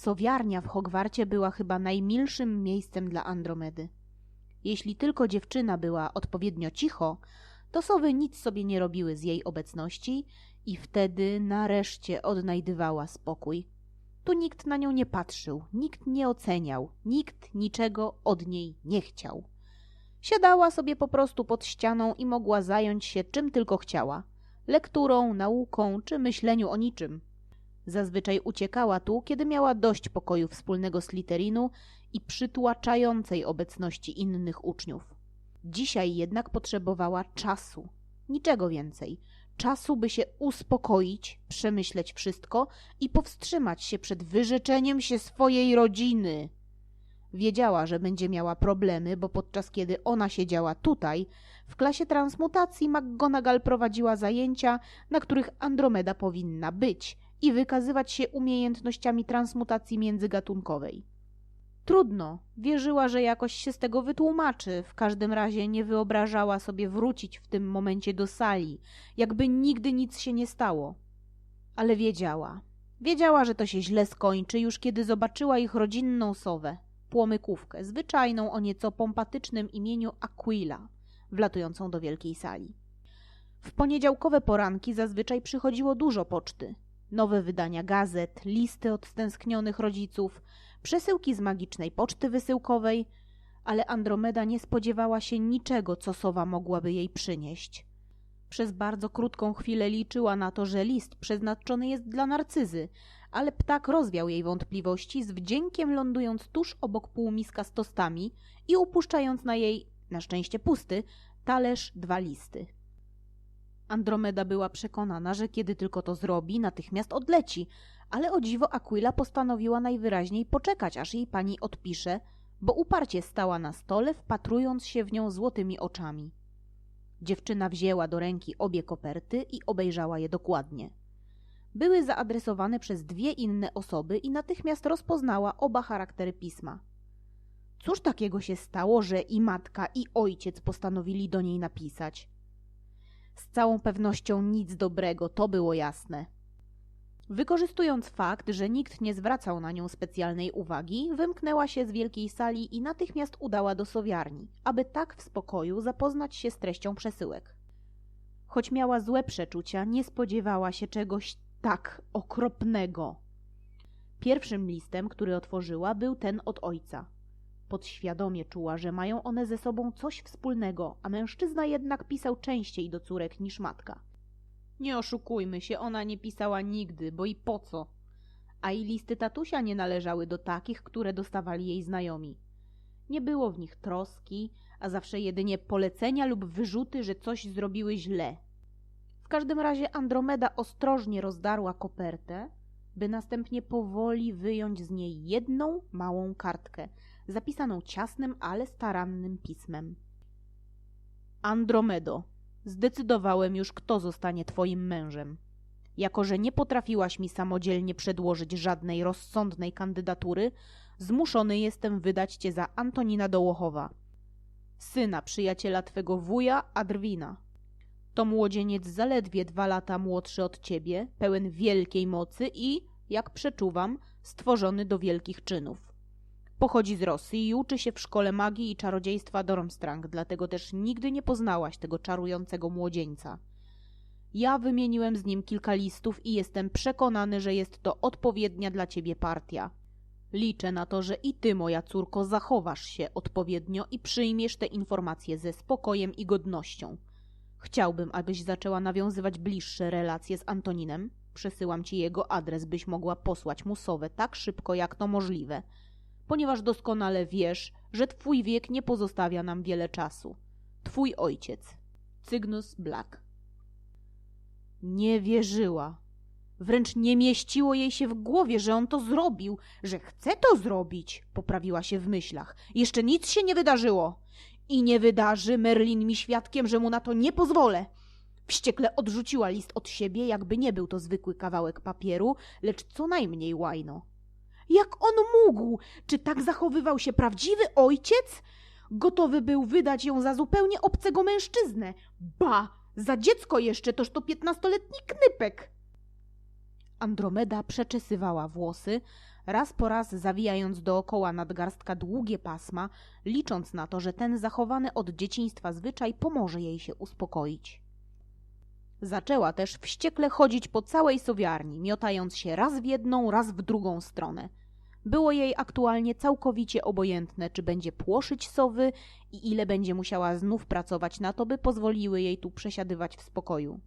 Sowiarnia w Hogwarcie była chyba najmilszym miejscem dla Andromedy. Jeśli tylko dziewczyna była odpowiednio cicho, to sowy nic sobie nie robiły z jej obecności i wtedy nareszcie odnajdywała spokój. Tu nikt na nią nie patrzył, nikt nie oceniał, nikt niczego od niej nie chciał. Siadała sobie po prostu pod ścianą i mogła zająć się czym tylko chciała lekturą, nauką czy myśleniu o niczym. Zazwyczaj uciekała tu, kiedy miała dość pokoju wspólnego z Literinu i przytłaczającej obecności innych uczniów. Dzisiaj jednak potrzebowała czasu, niczego więcej. Czasu, by się uspokoić, przemyśleć wszystko i powstrzymać się przed wyrzeczeniem się swojej rodziny. Wiedziała, że będzie miała problemy, bo podczas kiedy ona siedziała tutaj, w klasie transmutacji McGonagall prowadziła zajęcia, na których Andromeda powinna być i wykazywać się umiejętnościami transmutacji międzygatunkowej. Trudno, wierzyła, że jakoś się z tego wytłumaczy, w każdym razie nie wyobrażała sobie wrócić w tym momencie do sali, jakby nigdy nic się nie stało. Ale wiedziała. Wiedziała, że to się źle skończy już kiedy zobaczyła ich rodzinną sowę płomykówkę, zwyczajną o nieco pompatycznym imieniu Aquila, wlatującą do wielkiej sali. W poniedziałkowe poranki zazwyczaj przychodziło dużo poczty. Nowe wydania gazet, listy od stęsknionych rodziców, przesyłki z magicznej poczty wysyłkowej, ale Andromeda nie spodziewała się niczego, co sowa mogłaby jej przynieść. Przez bardzo krótką chwilę liczyła na to, że list przeznaczony jest dla narcyzy, ale ptak rozwiał jej wątpliwości, z wdziękiem lądując tuż obok półmiska z tostami i upuszczając na jej, na szczęście pusty, talerz dwa listy. Andromeda była przekonana, że kiedy tylko to zrobi, natychmiast odleci, ale o dziwo Aquila postanowiła najwyraźniej poczekać, aż jej pani odpisze, bo uparcie stała na stole, wpatrując się w nią złotymi oczami. Dziewczyna wzięła do ręki obie koperty i obejrzała je dokładnie były zaadresowane przez dwie inne osoby i natychmiast rozpoznała oba charaktery pisma. Cóż takiego się stało, że i matka, i ojciec postanowili do niej napisać? Z całą pewnością nic dobrego, to było jasne. Wykorzystując fakt, że nikt nie zwracał na nią specjalnej uwagi, wymknęła się z wielkiej sali i natychmiast udała do sowiarni, aby tak w spokoju zapoznać się z treścią przesyłek. Choć miała złe przeczucia, nie spodziewała się czegoś tak okropnego. Pierwszym listem, który otworzyła, był ten od ojca. Podświadomie czuła, że mają one ze sobą coś wspólnego, a mężczyzna jednak pisał częściej do córek niż matka. Nie oszukujmy się, ona nie pisała nigdy, bo i po co? A i listy tatusia nie należały do takich, które dostawali jej znajomi. Nie było w nich troski, a zawsze jedynie polecenia lub wyrzuty, że coś zrobiły źle, każdym razie Andromeda ostrożnie rozdarła kopertę, by następnie powoli wyjąć z niej jedną małą kartkę, zapisaną ciasnym, ale starannym pismem. Andromedo, zdecydowałem już, kto zostanie twoim mężem. Jako, że nie potrafiłaś mi samodzielnie przedłożyć żadnej rozsądnej kandydatury, zmuszony jestem wydać cię za Antonina Dołochowa, syna przyjaciela twego wuja Adrwina, to młodzieniec zaledwie dwa lata młodszy od ciebie, pełen wielkiej mocy i, jak przeczuwam, stworzony do wielkich czynów. Pochodzi z Rosji i uczy się w szkole magii i czarodziejstwa Dormstrang, dlatego też nigdy nie poznałaś tego czarującego młodzieńca. Ja wymieniłem z nim kilka listów i jestem przekonany, że jest to odpowiednia dla ciebie partia. Liczę na to, że i ty, moja córko, zachowasz się odpowiednio i przyjmiesz te informacje ze spokojem i godnością. Chciałbym, abyś zaczęła nawiązywać bliższe relacje z Antoninem. Przesyłam ci jego adres, byś mogła posłać mu sowę tak szybko, jak to możliwe, ponieważ doskonale wiesz, że twój wiek nie pozostawia nam wiele czasu. Twój ojciec, Cygnus Black. Nie wierzyła. Wręcz nie mieściło jej się w głowie, że on to zrobił, że chce to zrobić, poprawiła się w myślach. Jeszcze nic się nie wydarzyło. I nie wydarzy Merlin mi świadkiem, że mu na to nie pozwolę. Wściekle odrzuciła list od siebie, jakby nie był to zwykły kawałek papieru, lecz co najmniej łajno. Jak on mógł? Czy tak zachowywał się prawdziwy ojciec? Gotowy był wydać ją za zupełnie obcego mężczyznę. Ba, za dziecko jeszcze, toż to piętnastoletni knypek. Andromeda przeczesywała włosy, raz po raz zawijając dookoła nadgarstka długie pasma, licząc na to, że ten zachowany od dzieciństwa zwyczaj pomoże jej się uspokoić. Zaczęła też wściekle chodzić po całej sowiarni, miotając się raz w jedną, raz w drugą stronę. Było jej aktualnie całkowicie obojętne, czy będzie płoszyć sowy i ile będzie musiała znów pracować na to, by pozwoliły jej tu przesiadywać w spokoju.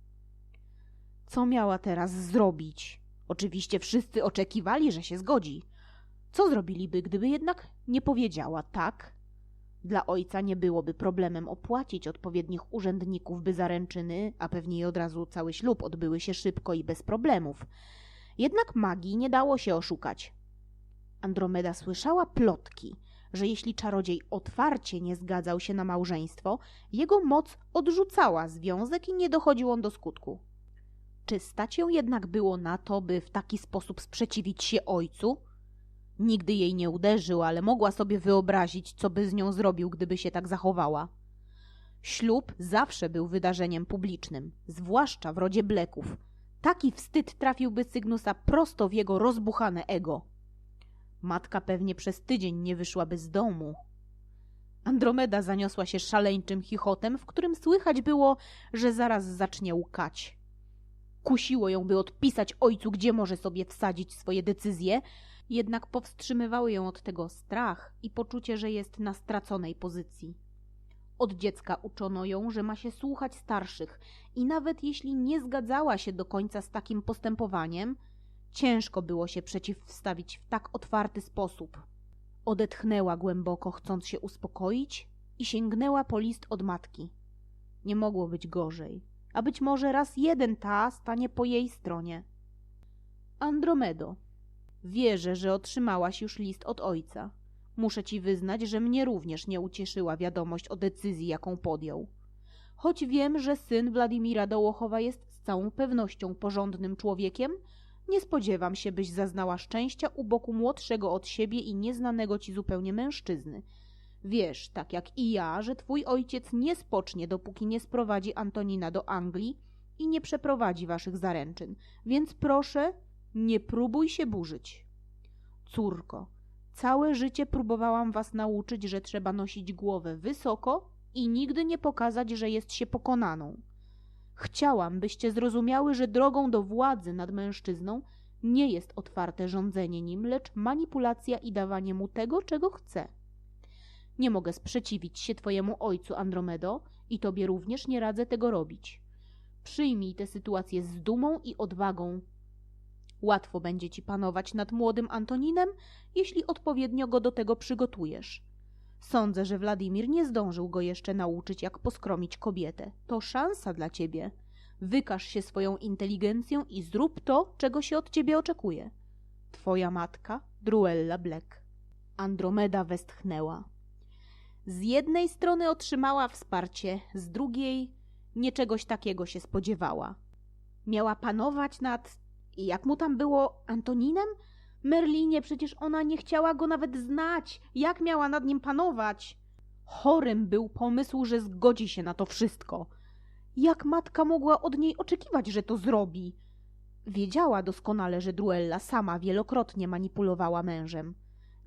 Co miała teraz zrobić? Oczywiście wszyscy oczekiwali, że się zgodzi. Co zrobiliby, gdyby jednak nie powiedziała tak? Dla ojca nie byłoby problemem opłacić odpowiednich urzędników, by zaręczyny, a pewnie i od razu cały ślub odbyły się szybko i bez problemów. Jednak magii nie dało się oszukać. Andromeda słyszała plotki, że jeśli czarodziej otwarcie nie zgadzał się na małżeństwo, jego moc odrzucała związek i nie dochodził on do skutku. Czy stać ją jednak było na to, by w taki sposób sprzeciwić się ojcu? Nigdy jej nie uderzył, ale mogła sobie wyobrazić, co by z nią zrobił, gdyby się tak zachowała. Ślub zawsze był wydarzeniem publicznym, zwłaszcza w rodzie Bleków. Taki wstyd trafiłby Cygnusa prosto w jego rozbuchane ego. Matka pewnie przez tydzień nie wyszłaby z domu. Andromeda zaniosła się szaleńczym chichotem, w którym słychać było, że zaraz zacznie łkać. Kusiło ją, by odpisać ojcu, gdzie może sobie wsadzić swoje decyzje, jednak powstrzymywały ją od tego strach i poczucie, że jest na straconej pozycji. Od dziecka uczono ją, że ma się słuchać starszych i nawet jeśli nie zgadzała się do końca z takim postępowaniem, ciężko było się przeciwstawić w tak otwarty sposób. Odetchnęła głęboko, chcąc się uspokoić i sięgnęła po list od matki. Nie mogło być gorzej, a być może raz jeden ta stanie po jej stronie. Andromedo, Wierzę, że otrzymałaś już list od ojca. Muszę ci wyznać, że mnie również nie ucieszyła wiadomość o decyzji, jaką podjął. Choć wiem, że syn Władimira Dołochowa jest z całą pewnością porządnym człowiekiem, nie spodziewam się, byś zaznała szczęścia u boku młodszego od siebie i nieznanego ci zupełnie mężczyzny. Wiesz, tak jak i ja, że twój ojciec nie spocznie, dopóki nie sprowadzi Antonina do Anglii i nie przeprowadzi waszych zaręczyn. Więc proszę, nie próbuj się burzyć. Córko, całe życie próbowałam was nauczyć, że trzeba nosić głowę wysoko i nigdy nie pokazać, że jest się pokonaną. Chciałam, byście zrozumiały, że drogą do władzy nad mężczyzną nie jest otwarte rządzenie nim, lecz manipulacja i dawanie mu tego, czego chce. Nie mogę sprzeciwić się twojemu ojcu, Andromedo, i tobie również nie radzę tego robić. Przyjmij tę sytuację z dumą i odwagą, Łatwo będzie ci panować nad młodym Antoninem, jeśli odpowiednio go do tego przygotujesz. Sądzę, że Władimir nie zdążył go jeszcze nauczyć, jak poskromić kobietę. To szansa dla ciebie. Wykaż się swoją inteligencją i zrób to, czego się od ciebie oczekuje. Twoja matka, Druella Black. Andromeda westchnęła. Z jednej strony otrzymała wsparcie, z drugiej nie czegoś takiego się spodziewała. Miała panować nad i jak mu tam było Antoninem? Merlinie, przecież ona nie chciała go nawet znać. Jak miała nad nim panować? Chorym był pomysł, że zgodzi się na to wszystko. Jak matka mogła od niej oczekiwać, że to zrobi? Wiedziała doskonale, że Druella sama wielokrotnie manipulowała mężem.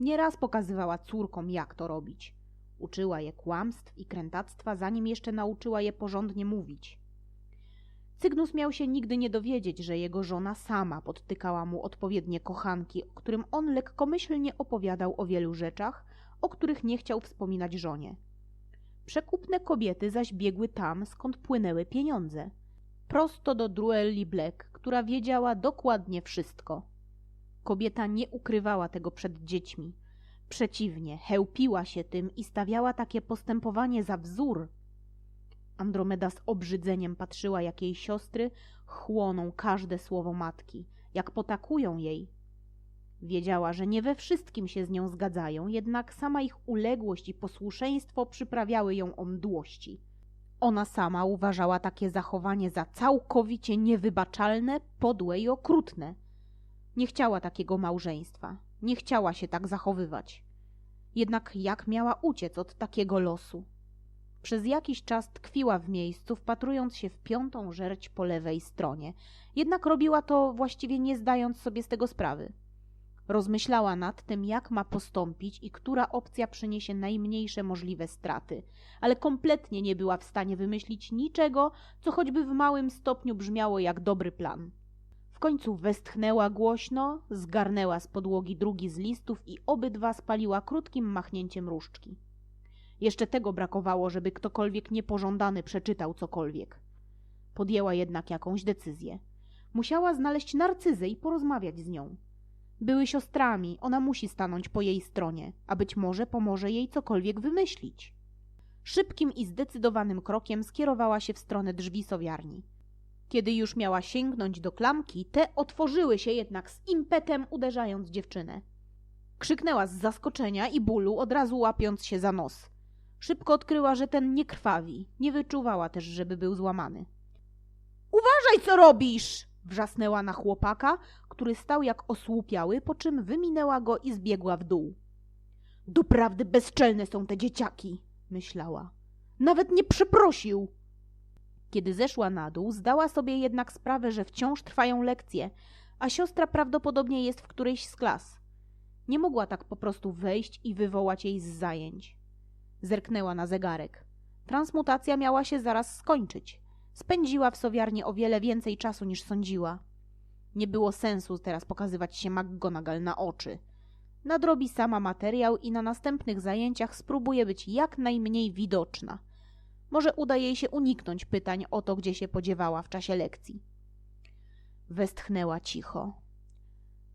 Nieraz pokazywała córkom, jak to robić. Uczyła je kłamstw i krętactwa, zanim jeszcze nauczyła je porządnie mówić. Cygnus miał się nigdy nie dowiedzieć, że jego żona sama podtykała mu odpowiednie kochanki, którym on lekkomyślnie opowiadał o wielu rzeczach, o których nie chciał wspominać żonie. Przekupne kobiety zaś biegły tam, skąd płynęły pieniądze. Prosto do Druelli Black, która wiedziała dokładnie wszystko. Kobieta nie ukrywała tego przed dziećmi. Przeciwnie, chełpiła się tym i stawiała takie postępowanie za wzór, Andromeda z obrzydzeniem patrzyła, jak jej siostry chłoną każde słowo matki, jak potakują jej. Wiedziała, że nie we wszystkim się z nią zgadzają, jednak sama ich uległość i posłuszeństwo przyprawiały ją o mdłości. Ona sama uważała takie zachowanie za całkowicie niewybaczalne, podłe i okrutne. Nie chciała takiego małżeństwa, nie chciała się tak zachowywać. Jednak jak miała uciec od takiego losu? Przez jakiś czas tkwiła w miejscu, wpatrując się w piątą żerć po lewej stronie. Jednak robiła to właściwie nie zdając sobie z tego sprawy. Rozmyślała nad tym, jak ma postąpić i która opcja przyniesie najmniejsze możliwe straty, ale kompletnie nie była w stanie wymyślić niczego, co choćby w małym stopniu brzmiało jak dobry plan. W końcu westchnęła głośno, zgarnęła z podłogi drugi z listów i obydwa spaliła krótkim machnięciem różdżki. Jeszcze tego brakowało, żeby ktokolwiek niepożądany przeczytał cokolwiek. Podjęła jednak jakąś decyzję. Musiała znaleźć narcyzę i porozmawiać z nią. Były siostrami, ona musi stanąć po jej stronie, a być może pomoże jej cokolwiek wymyślić. Szybkim i zdecydowanym krokiem skierowała się w stronę drzwi sowiarni. Kiedy już miała sięgnąć do klamki, te otworzyły się jednak z impetem uderzając dziewczynę. Krzyknęła z zaskoczenia i bólu, od razu łapiąc się za nos. Szybko odkryła, że ten nie krwawi, nie wyczuwała też, żeby był złamany. Uważaj, co robisz! Wrzasnęła na chłopaka, który stał jak osłupiały, po czym wyminęła go i zbiegła w dół. Doprawdy bezczelne są te dzieciaki, myślała. Nawet nie przeprosił. Kiedy zeszła na dół, zdała sobie jednak sprawę, że wciąż trwają lekcje, a siostra prawdopodobnie jest w którejś z klas. Nie mogła tak po prostu wejść i wywołać jej z zajęć. Zerknęła na zegarek. Transmutacja miała się zaraz skończyć. Spędziła w sowiarni o wiele więcej czasu niż sądziła. Nie było sensu teraz pokazywać się McGonagall na oczy. Nadrobi sama materiał i na następnych zajęciach spróbuje być jak najmniej widoczna. Może uda jej się uniknąć pytań o to, gdzie się podziewała w czasie lekcji. Westchnęła cicho.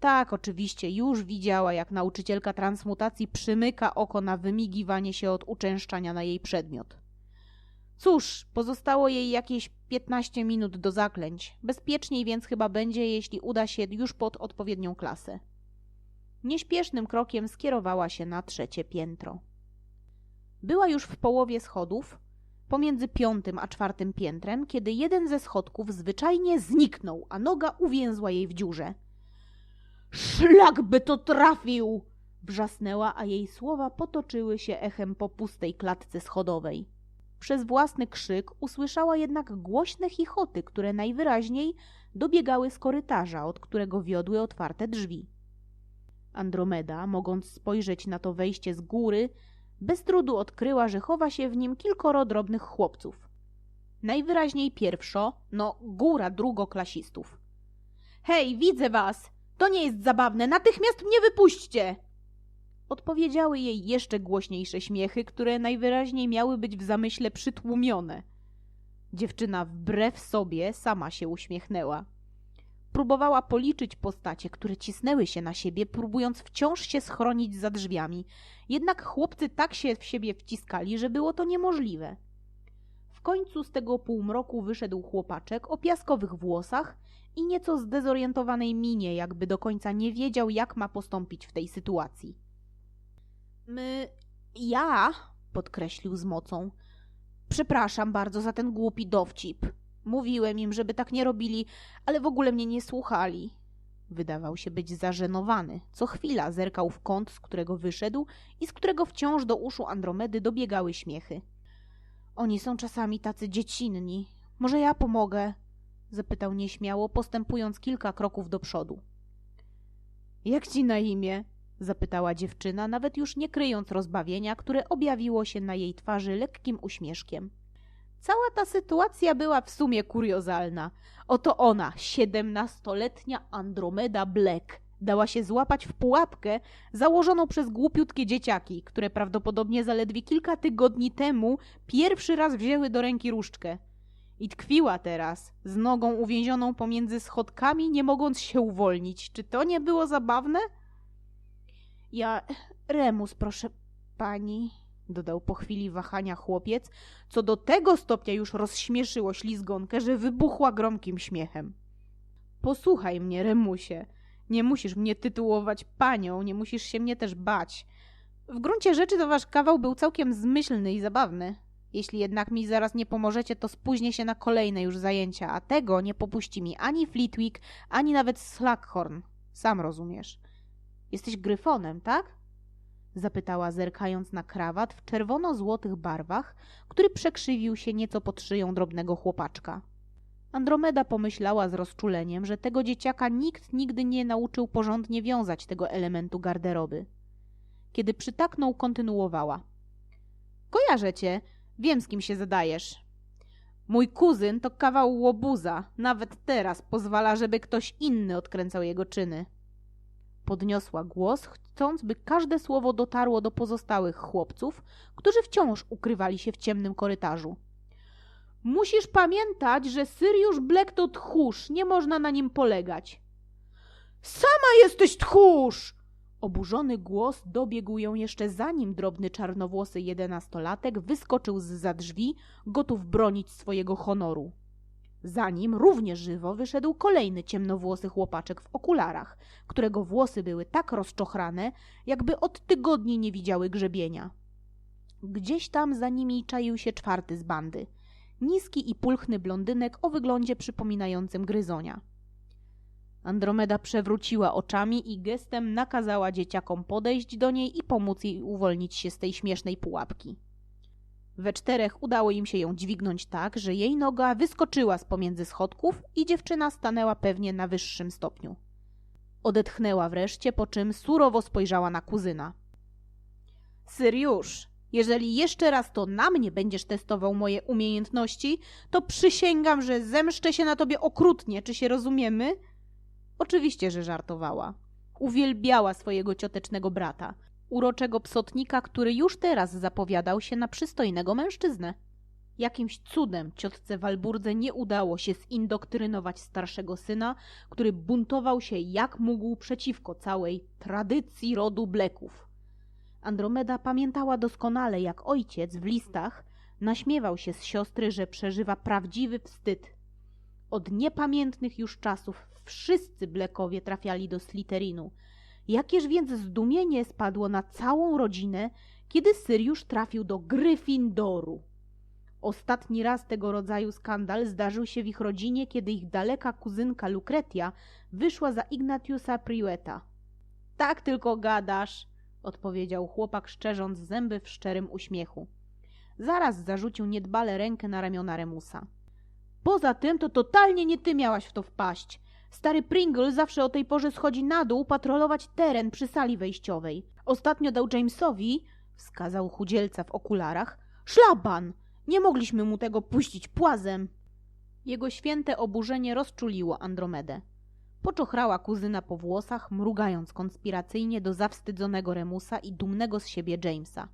Tak, oczywiście, już widziała, jak nauczycielka transmutacji przymyka oko na wymigiwanie się od uczęszczania na jej przedmiot. Cóż, pozostało jej jakieś 15 minut do zaklęć. Bezpieczniej więc chyba będzie, jeśli uda się już pod odpowiednią klasę. Nieśpiesznym krokiem skierowała się na trzecie piętro. Była już w połowie schodów, pomiędzy piątym a czwartym piętrem, kiedy jeden ze schodków zwyczajnie zniknął, a noga uwięzła jej w dziurze. Szlak by to trafił! Wrzasnęła, a jej słowa potoczyły się echem po pustej klatce schodowej. Przez własny krzyk usłyszała jednak głośne chichoty, które najwyraźniej dobiegały z korytarza, od którego wiodły otwarte drzwi. Andromeda, mogąc spojrzeć na to wejście z góry, bez trudu odkryła, że chowa się w nim kilkoro drobnych chłopców. Najwyraźniej pierwszo, no góra drugoklasistów. Hej, widzę was! To nie jest zabawne, natychmiast mnie wypuśćcie! Odpowiedziały jej jeszcze głośniejsze śmiechy, które najwyraźniej miały być w zamyśle przytłumione. Dziewczyna wbrew sobie sama się uśmiechnęła. Próbowała policzyć postacie, które cisnęły się na siebie, próbując wciąż się schronić za drzwiami. Jednak chłopcy tak się w siebie wciskali, że było to niemożliwe. W końcu z tego półmroku wyszedł chłopaczek o piaskowych włosach i nieco zdezorientowanej minie, jakby do końca nie wiedział, jak ma postąpić w tej sytuacji. My. Ja, podkreślił z mocą. Przepraszam bardzo za ten głupi dowcip. Mówiłem im, żeby tak nie robili, ale w ogóle mnie nie słuchali. Wydawał się być zażenowany. Co chwila zerkał w kąt, z którego wyszedł i z którego wciąż do uszu Andromedy dobiegały śmiechy. Oni są czasami tacy dziecinni. Może ja pomogę? Zapytał nieśmiało, postępując kilka kroków do przodu. Jak ci na imię? zapytała dziewczyna, nawet już nie kryjąc rozbawienia, które objawiło się na jej twarzy lekkim uśmieszkiem. Cała ta sytuacja była w sumie kuriozalna. Oto ona, siedemnastoletnia Andromeda Black, dała się złapać w pułapkę założoną przez głupiutkie dzieciaki, które prawdopodobnie zaledwie kilka tygodni temu pierwszy raz wzięły do ręki różdżkę. I tkwiła teraz, z nogą uwięzioną pomiędzy schodkami, nie mogąc się uwolnić. Czy to nie było zabawne? Ja. Remus, proszę pani, dodał po chwili wahania chłopiec, co do tego stopnia już rozśmieszyło ślizgonkę, że wybuchła gromkim śmiechem. Posłuchaj mnie, Remusie. Nie musisz mnie tytułować panią, nie musisz się mnie też bać. W gruncie rzeczy to wasz kawał był całkiem zmyślny i zabawny. Jeśli jednak mi zaraz nie pomożecie, to spóźnię się na kolejne już zajęcia, a tego nie popuści mi ani Fleetwick, ani nawet Slackhorn. Sam rozumiesz. Jesteś gryfonem, tak? Zapytała, zerkając na krawat w czerwono-złotych barwach, który przekrzywił się nieco pod szyją drobnego chłopaczka. Andromeda pomyślała z rozczuleniem, że tego dzieciaka nikt nigdy nie nauczył porządnie wiązać tego elementu garderoby. Kiedy przytaknął, kontynuowała. Kojarzę cię, wiem z kim się zadajesz. Mój kuzyn to kawał łobuza, nawet teraz pozwala, żeby ktoś inny odkręcał jego czyny. Podniosła głos, chcąc, by każde słowo dotarło do pozostałych chłopców, którzy wciąż ukrywali się w ciemnym korytarzu. Musisz pamiętać, że Syriusz Black to tchórz, nie można na nim polegać. Sama jesteś tchórz! Oburzony głos dobiegł ją jeszcze zanim drobny czarnowłosy jedenastolatek wyskoczył z za drzwi, gotów bronić swojego honoru. Za nim równie żywo wyszedł kolejny ciemnowłosy chłopaczek w okularach, którego włosy były tak rozczochrane, jakby od tygodni nie widziały grzebienia. Gdzieś tam za nimi czaił się czwarty z bandy. Niski i pulchny blondynek o wyglądzie przypominającym gryzonia. Andromeda przewróciła oczami i gestem nakazała dzieciakom podejść do niej i pomóc jej uwolnić się z tej śmiesznej pułapki. We czterech udało im się ją dźwignąć tak, że jej noga wyskoczyła z pomiędzy schodków i dziewczyna stanęła pewnie na wyższym stopniu. Odetchnęła wreszcie, po czym surowo spojrzała na kuzyna. Syriusz, jeżeli jeszcze raz to na mnie będziesz testował moje umiejętności, to przysięgam, że zemszczę się na tobie okrutnie, czy się rozumiemy? Oczywiście, że żartowała. Uwielbiała swojego ciotecznego brata, uroczego psotnika, który już teraz zapowiadał się na przystojnego mężczyznę. Jakimś cudem ciotce Walburdze nie udało się zindoktrynować starszego syna, który buntował się jak mógł przeciwko całej tradycji rodu Bleków. Andromeda pamiętała doskonale, jak ojciec w listach naśmiewał się z siostry, że przeżywa prawdziwy wstyd. Od niepamiętnych już czasów wszyscy Blekowie trafiali do Sliterinu. Jakież więc zdumienie spadło na całą rodzinę, kiedy Syriusz trafił do Gryffindoru. Ostatni raz tego rodzaju skandal zdarzył się w ich rodzinie, kiedy ich daleka kuzynka Lucretia wyszła za Ignatiusa Priueta. Tak tylko gadasz, odpowiedział chłopak, szczerząc zęby w szczerym uśmiechu. Zaraz zarzucił niedbale rękę na ramiona Remusa. Poza tym to totalnie nie ty miałaś w to wpaść. Stary Pringle zawsze o tej porze schodzi na dół patrolować teren przy sali wejściowej. Ostatnio dał Jamesowi, wskazał chudzielca w okularach, szlaban. Nie mogliśmy mu tego puścić płazem. Jego święte oburzenie rozczuliło Andromedę. Poczochrała kuzyna po włosach, mrugając konspiracyjnie do zawstydzonego Remusa i dumnego z siebie Jamesa.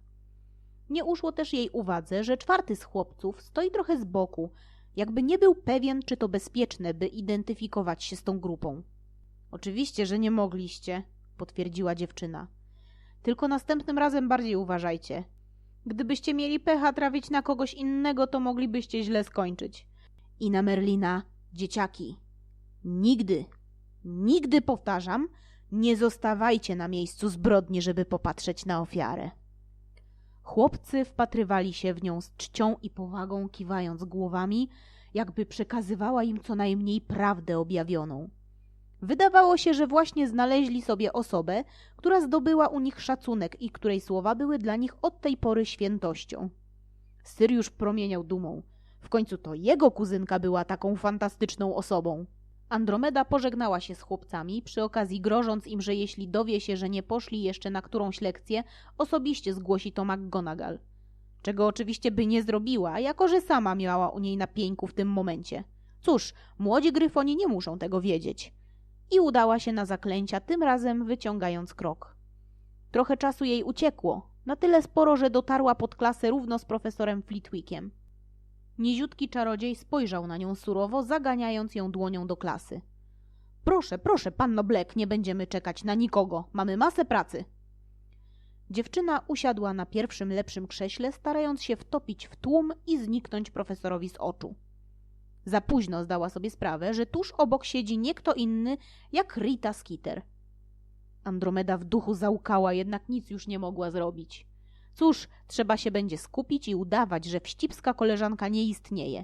Nie uszło też jej uwadze, że czwarty z chłopców stoi trochę z boku, jakby nie był pewien, czy to bezpieczne, by identyfikować się z tą grupą. Oczywiście, że nie mogliście, potwierdziła dziewczyna. Tylko następnym razem bardziej uważajcie. Gdybyście mieli pecha trafić na kogoś innego, to moglibyście źle skończyć. I na Merlina, dzieciaki. Nigdy, nigdy powtarzam, nie zostawajcie na miejscu zbrodni, żeby popatrzeć na ofiarę. Chłopcy wpatrywali się w nią z czcią i powagą, kiwając głowami, jakby przekazywała im co najmniej prawdę objawioną. Wydawało się, że właśnie znaleźli sobie osobę, która zdobyła u nich szacunek i której słowa były dla nich od tej pory świętością. Syriusz promieniał dumą. W końcu to jego kuzynka była taką fantastyczną osobą. Andromeda pożegnała się z chłopcami, przy okazji grożąc im, że jeśli dowie się, że nie poszli jeszcze na którąś lekcję, osobiście zgłosi to McGonagall. Czego oczywiście by nie zrobiła, jako że sama miała u niej na pieńku w tym momencie. Cóż, młodzi gryfoni nie muszą tego wiedzieć. I udała się na zaklęcia, tym razem wyciągając krok. Trochę czasu jej uciekło, na tyle sporo, że dotarła pod klasę równo z profesorem Flitwickiem. Niziutki czarodziej spojrzał na nią surowo, zaganiając ją dłonią do klasy. Proszę, proszę, panno Black, nie będziemy czekać na nikogo. Mamy masę pracy. Dziewczyna usiadła na pierwszym lepszym krześle, starając się wtopić w tłum i zniknąć profesorowi z oczu. Za późno zdała sobie sprawę, że tuż obok siedzi nie kto inny jak Rita Skeeter. Andromeda w duchu załkała, jednak nic już nie mogła zrobić. Cóż, trzeba się będzie skupić i udawać, że wścibska koleżanka nie istnieje.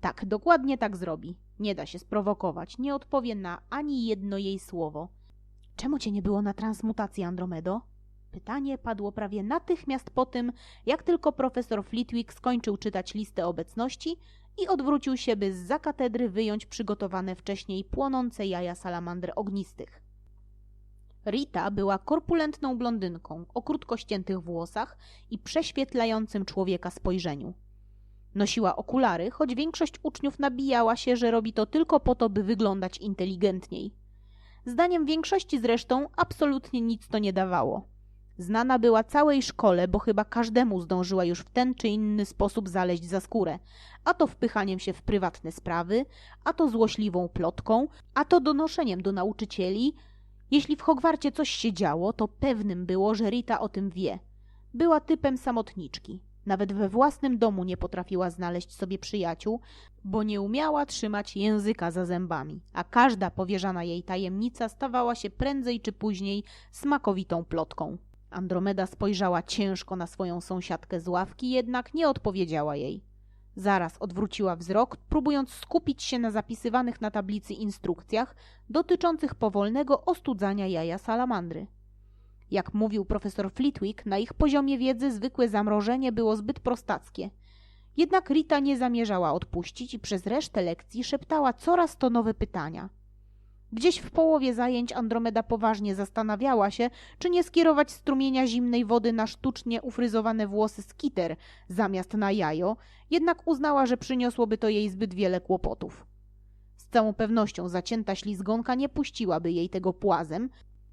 Tak, dokładnie tak zrobi. Nie da się sprowokować, nie odpowie na ani jedno jej słowo. Czemu cię nie było na transmutacji, Andromedo? Pytanie padło prawie natychmiast po tym, jak tylko profesor Flitwick skończył czytać listę obecności i odwrócił się, by z za katedry wyjąć przygotowane wcześniej płonące jaja salamandry ognistych. Rita była korpulentną blondynką o krótko ściętych włosach i prześwietlającym człowieka spojrzeniu. Nosiła okulary, choć większość uczniów nabijała się, że robi to tylko po to, by wyglądać inteligentniej. Zdaniem większości zresztą absolutnie nic to nie dawało. Znana była całej szkole, bo chyba każdemu zdążyła już w ten czy inny sposób zaleźć za skórę, a to wpychaniem się w prywatne sprawy, a to złośliwą plotką, a to donoszeniem do nauczycieli. Jeśli w Hogwarcie coś się działo, to pewnym było, że Rita o tym wie. Była typem samotniczki. Nawet we własnym domu nie potrafiła znaleźć sobie przyjaciół, bo nie umiała trzymać języka za zębami, a każda powierzana jej tajemnica stawała się prędzej czy później smakowitą plotką. Andromeda spojrzała ciężko na swoją sąsiadkę z ławki, jednak nie odpowiedziała jej. Zaraz odwróciła wzrok, próbując skupić się na zapisywanych na tablicy instrukcjach dotyczących powolnego ostudzania jaja salamandry. Jak mówił profesor Flitwick, na ich poziomie wiedzy zwykłe zamrożenie było zbyt prostackie. Jednak Rita nie zamierzała odpuścić i przez resztę lekcji szeptała coraz to nowe pytania – Gdzieś w połowie zajęć Andromeda poważnie zastanawiała się, czy nie skierować strumienia zimnej wody na sztucznie ufryzowane włosy skiter zamiast na jajo, jednak uznała, że przyniosłoby to jej zbyt wiele kłopotów. Z całą pewnością zacięta ślizgonka nie puściłaby jej tego płazem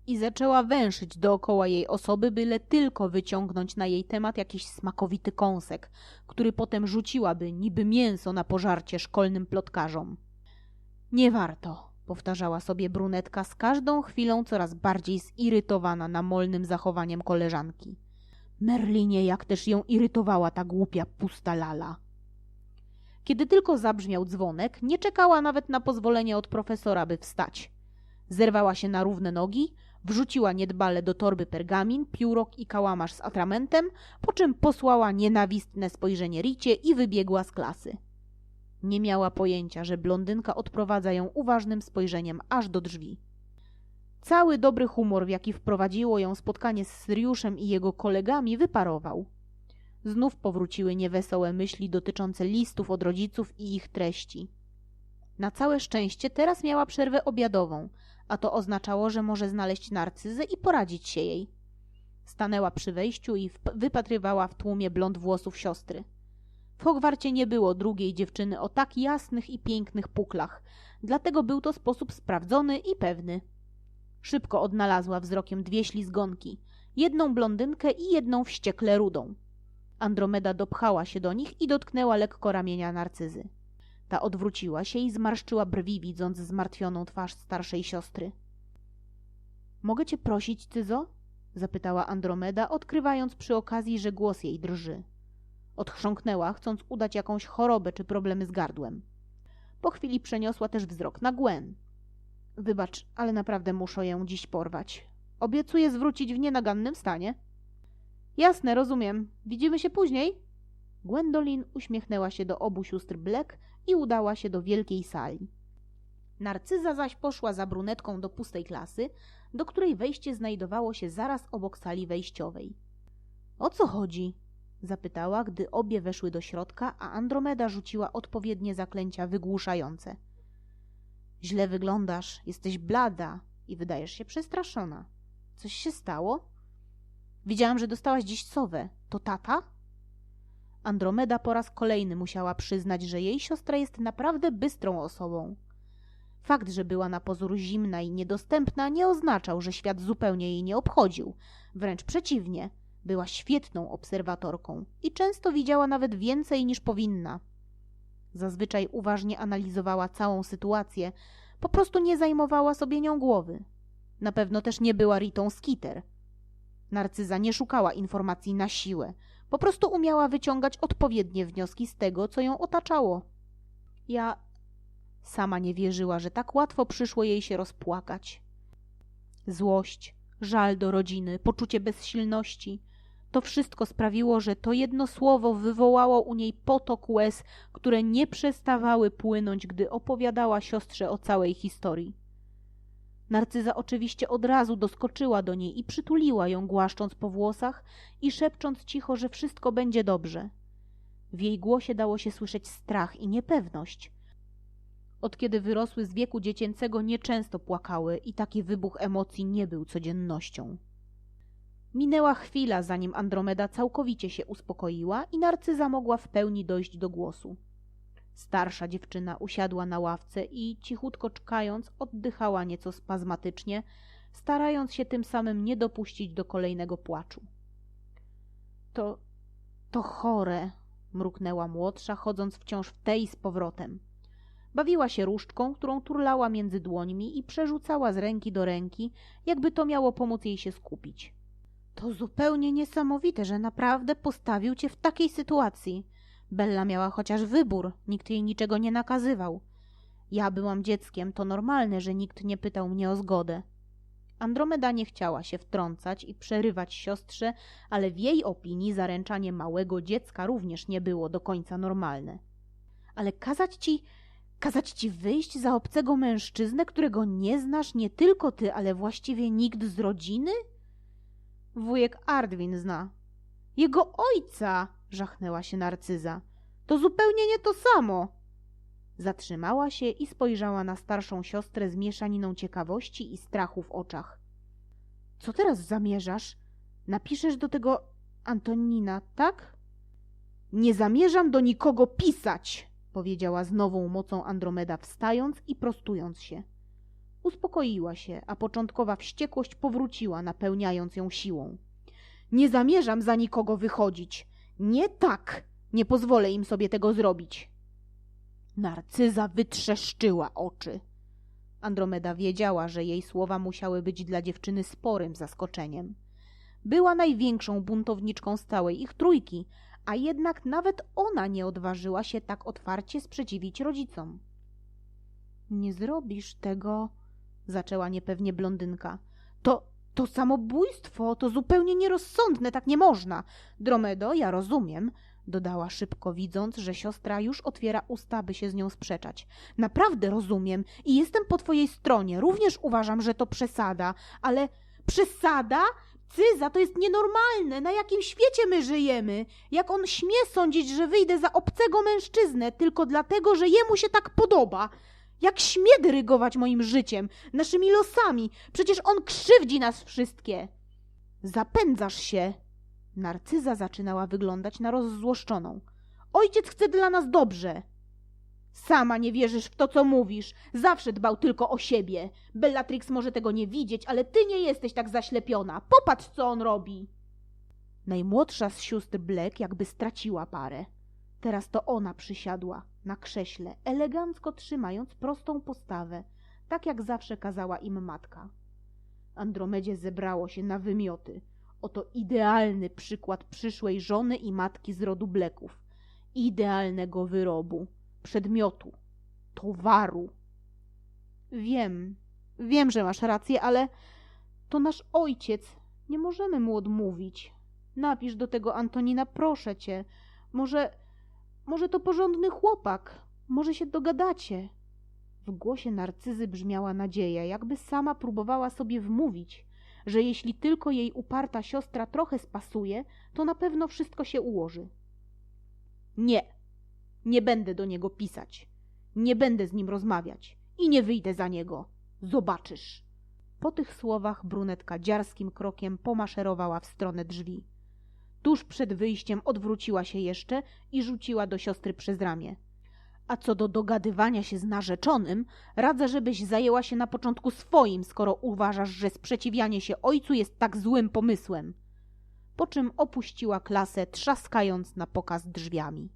i zaczęła węszyć dookoła jej osoby, byle tylko wyciągnąć na jej temat jakiś smakowity kąsek, który potem rzuciłaby niby mięso na pożarcie szkolnym plotkarzom. Nie warto, powtarzała sobie brunetka z każdą chwilą coraz bardziej zirytowana namolnym zachowaniem koleżanki. Merlinie, jak też ją irytowała ta głupia pusta lala. Kiedy tylko zabrzmiał dzwonek, nie czekała nawet na pozwolenie od profesora, by wstać. Zerwała się na równe nogi, wrzuciła niedbale do torby pergamin, piórok i kałamarz z atramentem, po czym posłała nienawistne spojrzenie Ricie i wybiegła z klasy. Nie miała pojęcia, że blondynka odprowadza ją uważnym spojrzeniem aż do drzwi. Cały dobry humor, w jaki wprowadziło ją spotkanie z Syriuszem i jego kolegami, wyparował. Znów powróciły niewesołe myśli dotyczące listów od rodziców i ich treści. Na całe szczęście teraz miała przerwę obiadową, a to oznaczało, że może znaleźć narcyzę i poradzić się jej. Stanęła przy wejściu i wypatrywała w tłumie blond włosów siostry. W Hogwarcie nie było drugiej dziewczyny o tak jasnych i pięknych puklach, dlatego był to sposób sprawdzony i pewny. Szybko odnalazła wzrokiem dwie ślizgonki, jedną blondynkę i jedną wściekle rudą. Andromeda dopchała się do nich i dotknęła lekko ramienia narcyzy. Ta odwróciła się i zmarszczyła brwi, widząc zmartwioną twarz starszej siostry. Mogę cię prosić, Cyzo? zapytała Andromeda, odkrywając przy okazji, że głos jej drży. Odchrząknęła, chcąc udać jakąś chorobę czy problemy z gardłem. Po chwili przeniosła też wzrok na Gwen. Wybacz, ale naprawdę muszę ją dziś porwać. Obiecuję zwrócić w nienagannym stanie. Jasne, rozumiem. Widzimy się później? Gwendolyn uśmiechnęła się do obu sióstr Black i udała się do wielkiej sali. Narcyza zaś poszła za brunetką do pustej klasy, do której wejście znajdowało się zaraz obok sali wejściowej. O co chodzi? Zapytała, gdy obie weszły do środka, a Andromeda rzuciła odpowiednie zaklęcia wygłuszające. Źle wyglądasz, jesteś blada i wydajesz się przestraszona. Coś się stało? Widziałam, że dostałaś dziś sowę. To tata? Andromeda po raz kolejny musiała przyznać, że jej siostra jest naprawdę bystrą osobą. Fakt, że była na pozór zimna i niedostępna, nie oznaczał, że świat zupełnie jej nie obchodził. Wręcz przeciwnie – była świetną obserwatorką i często widziała nawet więcej niż powinna. Zazwyczaj uważnie analizowała całą sytuację, po prostu nie zajmowała sobie nią głowy. Na pewno też nie była Ritą Skitter. Narcyza nie szukała informacji na siłę, po prostu umiała wyciągać odpowiednie wnioski z tego, co ją otaczało. Ja sama nie wierzyła, że tak łatwo przyszło jej się rozpłakać. Złość, żal do rodziny, poczucie bezsilności, to wszystko sprawiło, że to jedno słowo wywołało u niej potok łez, które nie przestawały płynąć, gdy opowiadała siostrze o całej historii. Narcyza oczywiście od razu doskoczyła do niej i przytuliła ją, głaszcząc po włosach i szepcząc cicho, że wszystko będzie dobrze. W jej głosie dało się słyszeć strach i niepewność. Od kiedy wyrosły z wieku dziecięcego, nieczęsto płakały i taki wybuch emocji nie był codziennością. Minęła chwila, zanim Andromeda całkowicie się uspokoiła i Narcyza mogła w pełni dojść do głosu. Starsza dziewczyna usiadła na ławce i, cichutko czkając, oddychała nieco spazmatycznie, starając się tym samym nie dopuścić do kolejnego płaczu. To, to chore, mruknęła młodsza, chodząc wciąż w tej z powrotem. Bawiła się różdżką, którą turlała między dłońmi i przerzucała z ręki do ręki, jakby to miało pomóc jej się skupić. To zupełnie niesamowite, że naprawdę postawił cię w takiej sytuacji. Bella miała chociaż wybór, nikt jej niczego nie nakazywał. Ja byłam dzieckiem, to normalne, że nikt nie pytał mnie o zgodę. Andromeda nie chciała się wtrącać i przerywać siostrze, ale w jej opinii zaręczanie małego dziecka również nie było do końca normalne. Ale kazać ci, kazać ci wyjść za obcego mężczyznę, którego nie znasz nie tylko ty, ale właściwie nikt z rodziny? Wujek Ardwin zna. Jego ojca! żachnęła się Narcyza. To zupełnie nie to samo. Zatrzymała się i spojrzała na starszą siostrę z mieszaniną ciekawości i strachu w oczach. Co teraz zamierzasz? Napiszesz do tego Antonina, tak? Nie zamierzam do nikogo pisać, powiedziała z nową mocą Andromeda, wstając i prostując się. Uspokoiła się, a początkowa wściekłość powróciła, napełniając ją siłą. Nie zamierzam za nikogo wychodzić. Nie tak. Nie pozwolę im sobie tego zrobić. Narcyza wytrzeszczyła oczy. Andromeda wiedziała, że jej słowa musiały być dla dziewczyny sporym zaskoczeniem. Była największą buntowniczką z całej ich trójki, a jednak nawet ona nie odważyła się tak otwarcie sprzeciwić rodzicom. Nie zrobisz tego, zaczęła niepewnie blondynka. To, to samobójstwo, to zupełnie nierozsądne, tak nie można. Dromedo, ja rozumiem, dodała szybko, widząc, że siostra już otwiera usta, by się z nią sprzeczać. Naprawdę rozumiem i jestem po twojej stronie. Również uważam, że to przesada, ale przesada? Cyza, to jest nienormalne. Na jakim świecie my żyjemy? Jak on śmie sądzić, że wyjdę za obcego mężczyznę tylko dlatego, że jemu się tak podoba? Jak śmie dyrygować moim życiem, naszymi losami? Przecież on krzywdzi nas wszystkie. Zapędzasz się. Narcyza zaczynała wyglądać na rozzłoszczoną. Ojciec chce dla nas dobrze. Sama nie wierzysz w to, co mówisz. Zawsze dbał tylko o siebie. Bellatrix może tego nie widzieć, ale ty nie jesteś tak zaślepiona. Popatrz, co on robi. Najmłodsza z sióstr Black jakby straciła parę. Teraz to ona przysiadła na krześle, elegancko trzymając prostą postawę, tak jak zawsze kazała im matka. Andromedzie zebrało się na wymioty. Oto idealny przykład przyszłej żony i matki z rodu Bleków. Idealnego wyrobu, przedmiotu, towaru. Wiem, wiem, że masz rację, ale to nasz ojciec. Nie możemy mu odmówić. Napisz do tego Antonina, proszę cię. Może, może to porządny chłopak. Może się dogadacie. W głosie narcyzy brzmiała nadzieja, jakby sama próbowała sobie wmówić, że jeśli tylko jej uparta siostra trochę spasuje, to na pewno wszystko się ułoży. Nie, nie będę do niego pisać. Nie będę z nim rozmawiać i nie wyjdę za niego. Zobaczysz. Po tych słowach brunetka dziarskim krokiem pomaszerowała w stronę drzwi. Tuż przed wyjściem odwróciła się jeszcze i rzuciła do siostry przez ramię. A co do dogadywania się z narzeczonym, radzę, żebyś zajęła się na początku swoim, skoro uważasz, że sprzeciwianie się ojcu jest tak złym pomysłem. Po czym opuściła klasę, trzaskając na pokaz drzwiami.